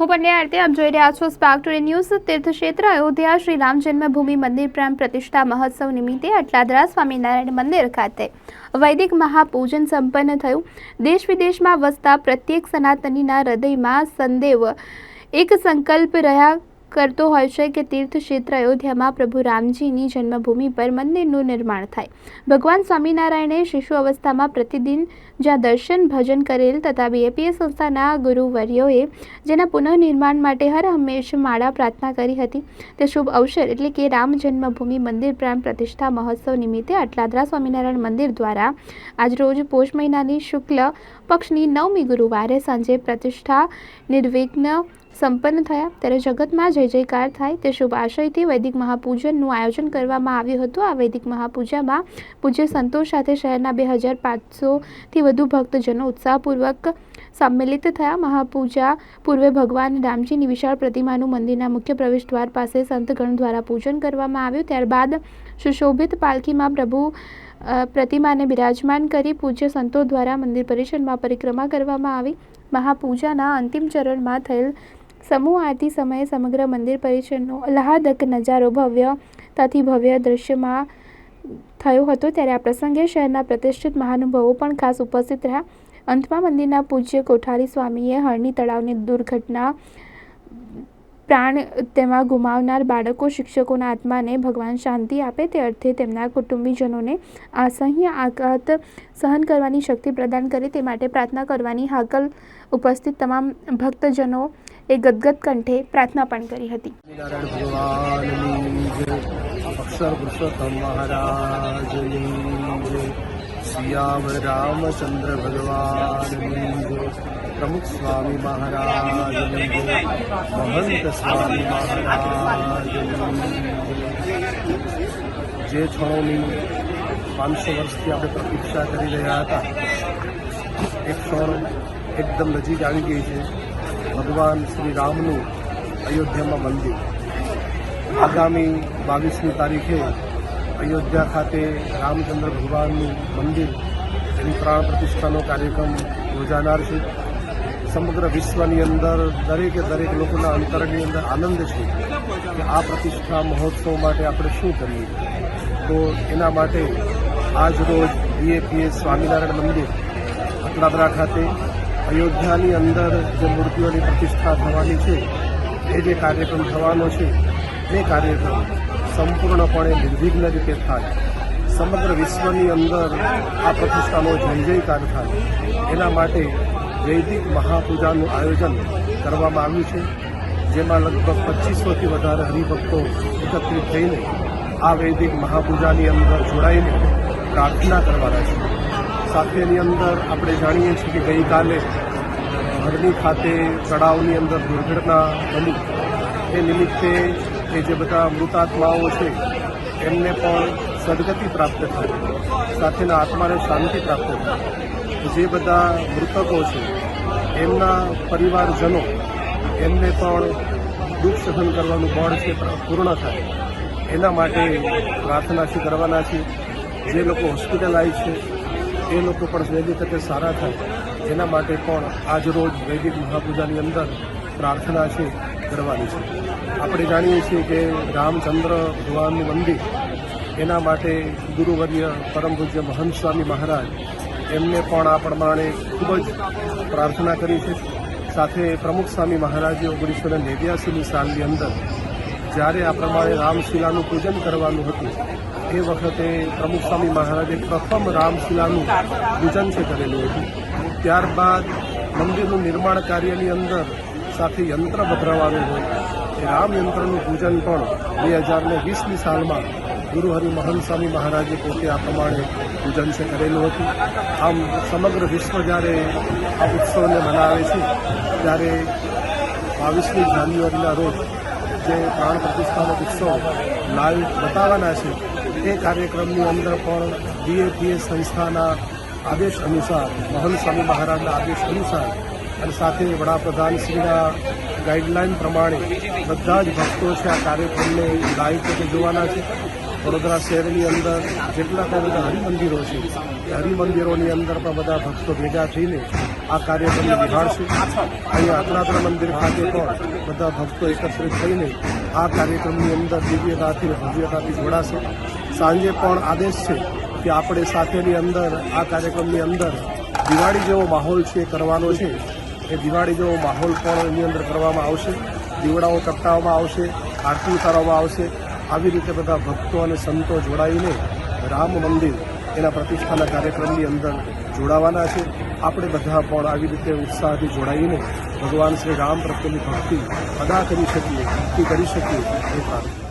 હું પંડ્યા આરતી આપ જોઈ રહ્યા છો સ્પાર્ક ટુડે ન્યૂઝ તીર્થક્ષેત્ર, અયોધ્યા શ્રી રામ જન્મભૂમિ મંદિર પ્રાણ પ્રતિષ્ઠા મહોત્સવ નિમિત્તે અટલાદરા સ્વામિનારાયણ મંદિર ખાતે વૈદિક મહાપૂજન સંપન્ન થયું. દેશ વિદેશમાં વસતા પ્રત્યેક સનાતનીના હૃદયમાં સંદેવ. એક સંકલ્પ રહ્યા કરતો હોય છે કે તીર્થક્ષેત્ર અયોધ્યામાં પ્રભુ રામજીની જન્મભૂમિ પર મંદિરનું નિર્માણ થાય. ભગવાન સ્વામિનારાયણે શિશુ અવસ્થામાં પ્રતિદિન જ્યાં દર્શન, ભજન કરેલ તથા બીએપીએ સંસ્થાના ગુરુવર્યોએ જેના પુનઃનિર્માણ માટે હર હંમેશ માળા પ્રાર્થના કરી હતી. તે શુભ અવસર એટલે કે રામ જન્મભૂમિ મંદિર પ્રાણ પ્રતિષ્ઠા મહોત્સવ નિમિત્તે અટલાદરા સ્વામિનારાયણ મંદિર દ્વારા આજરોજ પોષ મહિનાની શુક્લ પક્ષની નવમી ગુરુવારે સાંજે પ્રતિષ્ઠા, નિર્વિઘ્ન સંપન્ન થયા. ત્યારે જગતમાં જય જયકાર થાય તે શુભ આશયથી વૈદિક મહાપૂજનનું આયોજન કરવામાં આવ્યું હતું. આ વૈદિક મહાપૂજામાં પૂજ્ય સંતોષ સાથે શહેરના બે હજાર પાંચસોથી વધુ ભક્તજનો ઉત્સાહપૂર્વક સંમેલિત થયા. મહાપૂજા પૂર્વે ભગવાન રામજીની વિશાળ પ્રતિમાનું મંદિરના મુખ્ય પ્રવેશ દ્વાર પાસે સંતગણ દ્વારા પૂજન કરવામાં આવ્યું. ત્યારબાદ સુશોભિત પાલખીમાં પ્રભુ પ્રતિમાને બિરાજમાન કરી પૂજ્ય સંતો દ્વારા મંદિર પરિસરમાં પરિક્રમા કરવામાં આવી. મહાપૂજાના અંતિમ ચરણમાં થયેલ સમૂહ આરતી સમયે સમગ્ર મંદિર પરિસરનો અલ્હાદક નજારો ભવ્યતાથી ભવ્ય દૃશ્યમાં થયો હતો. ત્યારે આ પ્રસંગે શહેરના પ્રતિષ્ઠિત મહાનુભાવો પણ ખાસ ઉપસ્થિત રહ્યા. અંતમાં મંદિરના પૂજ્ય કોઠારી સ્વામીએ હરણી તળાવની દુર્ઘટના પ્રાણ તેમાં ગુમાવનાર બાળકો શિક્ષકોના આત્માને ભગવાન શાંતિ આપે તે અર્થે તેમના કુટુંબીજનોને અસહ્ય આઘાત સહન કરવાની શક્તિ પ્રદાન કરે તે માટે પ્રાર્થના કરવાની હાકલ ઉપસ્થિત તમામ ભક્તજનો એ ગદગદ કંઠે પ્રાર્થના પણ કરી હતી. જય. રામચંદ્ર ભગવાન પ્રમુખ સ્વામી મહારાજ મહંત સ્વામી મહારાજ જે ક્ષણોની પાંચસો વર્ષથી આપણે પ્રતીક્ષા કરી રહ્યા હતા એ ક્ષણ એકદમ નજીક આવી ગઈ છે. ભગવાન શ્રી રામનું અયોધ્યામાં મંદિર. આગામી બાવીસમી તારીખે અયોધ્યા ખાતે રામચંદ્ર ભગવાનનું મંદિર એની પ્રાણ પ્રતિષ્ઠાનો કાર્યક્રમ યોજાનાર છે. સમગ્ર વિશ્વની અંદર દરેકે દરેક લોકોના અંતરની અંદર આનંદ છે કે આ પ્રતિષ્ઠા મહોત્સવ માટે આપણે શું કરીએ? તો એના માટે આજ રોજ બીએપીએસ સ્વામિનારાયણ મંદિર અકડાદરા ખાતે અયોધ્યાની અંદર જે મૂર્તિઓની પ્રતિષ્ઠા થવાની છે, એ જે કાર્યક્રમ થવાનો છે, એ કાર્યક્રમ સંપૂર્ણપણે નિર્વિઘ્ન રીતે થાય. સમગ્ર વિશ્વની અંદર આ પ્રતિષ્ઠાનો જય જયકાર થાય. એના માટે વૈદિક મહાપૂજાનું આયોજન કરવામાં આવ્યું છે, જેમાં લગભગ પચીસોથી વધારે હરિભક્તો એકત્રિત થઈને આ વૈદિક મહાપૂજાની અંદર જોડાઈને પ્રાર્થના કરવાના છે. સાથેની અંદર આપણે જાણીએ છીએ કે ગઈકાલે હરણી ખાતે તળાવની અંદર દુર્ઘટના બની. એ નિમિત્તે એ જે બધા મૃતાત્માઓ છે, એમને પણ સદગતિ પ્રાપ્ત થાય સાથેના આત્માને શાંતિ પ્રાપ્ત થાય જે બધા મૃતકો છે, એમના પરિવારજનો, એમને પણ દુઃખ સહન કરવાનું બળ છે પૂર્ણ થાય. એના માટે પ્રાર્થના છે, કરવાના છે. જે લોકો હોસ્પિટલાઇઝ છે એ લોકો પણ વહેલી તકે સારા થાય. એના માટે પણ આજરોજ વૈદિક મહાપૂજાની અંદર પ્રાર્થના છે, કરવાની છે. આપણે જાણીએ છીએ કે રામચંદ્ર ભગવાનનું મંદિર, એના માટે ગુરુવર્ય પરમ પૂજ્ય મહંત સ્વામી મહારાજ, એમને પણ આ પ્રમાણે ખૂબ જ પ્રાર્થના કરી છે. સાથે પ્રમુખ સ્વામી મહારાજે ઓગણીસો ને નેવ્યાસીની સાલની અંદર જ્યારે આ પ્રમાણે રામશિલાનું પૂજન કરવાનું હતું, એ વખતે પ્રમુખ સ્વામી મહારાજે પ્રથમ રામશિલાનું પૂજન છે કરેલું હતું. ત્યારબાદ મંદિરનું નિર્માણ કાર્યની અંદર સાથે યંત્ર પધરાવાનું હોય. એ રામયંત્રનું પૂજન પણ બે હજાર ને વીસની સાલમાં ગુરુ હરિ મહંત સ્વામી મહારાજે પોતે આ પ્રમાણે પૂજન છે કરેલું હતું. આમ સમગ્ર વિશ્વ જ્યારે આ ઉત્સવને મનાવે છે, ત્યારે બાવીસમી જાન્યુઆરીના રોજ જે પ્રાણ પ્રતિષ્ઠાનો ઉત્સવ લાઈવ બતાવવાના છે, એ કાર્યક્રમની અંદર પણ બીએપીએ સંસ્થાના આદેશ અનુસાર મહંત સ્વામી મહારાજના આદેશ અનુસાર અને સાથે વડાપ્રધાનશ્રીના ગાઈડલાઈન પ્રમાણે બધા જ ભક્તો છે આ કાર્યક્રમને લાઈવ રીતે જોવાના છે. વડોદરા શહેરની અંદર જેટલા પણ બધા હરિમંદિરો છે, હરિમંદિરોની અંદર પણ બધા ભક્તો ભેગા થઈને આ કાર્યક્રમ નિહાળશું. અહીંયા અતલાતરા મંદિર ખાતે પણ બધા ભક્તો એકત્રિત થઈને આ કાર્યક્રમની અંદર દિવ્યતાથી ભવ્યતાથી જોડાશે. સાંજે પણ આદેશ છે કે આપણે સાથેની અંદર, આ કાર્યક્રમની અંદર દિવાળી જેવો માહોલ છે, કરવાનો છે. એ દિવાળી જેવો માહોલ પણ એની અંદર કરવામાં આવશે. દીવડાઓ ચપટાવવામાં આવશે, આરતી ઉતારવામાં આવશે. આવી રીતે બધા ભક્તો અને સંતો જોડાઈને રામ મંદિર એના પ્રતિષ્ઠાના કાર્યક્રમની અંદર જોડાવાના છે. આપણે બધા પણ આવી રીતે ઉત્સાહથી જોડાઈને ભગવાન શ્રી રામ પ્રત્યેની ભક્તિ અદા કરી શકીએ, ભક્તિ કરી શકીએ એ સારું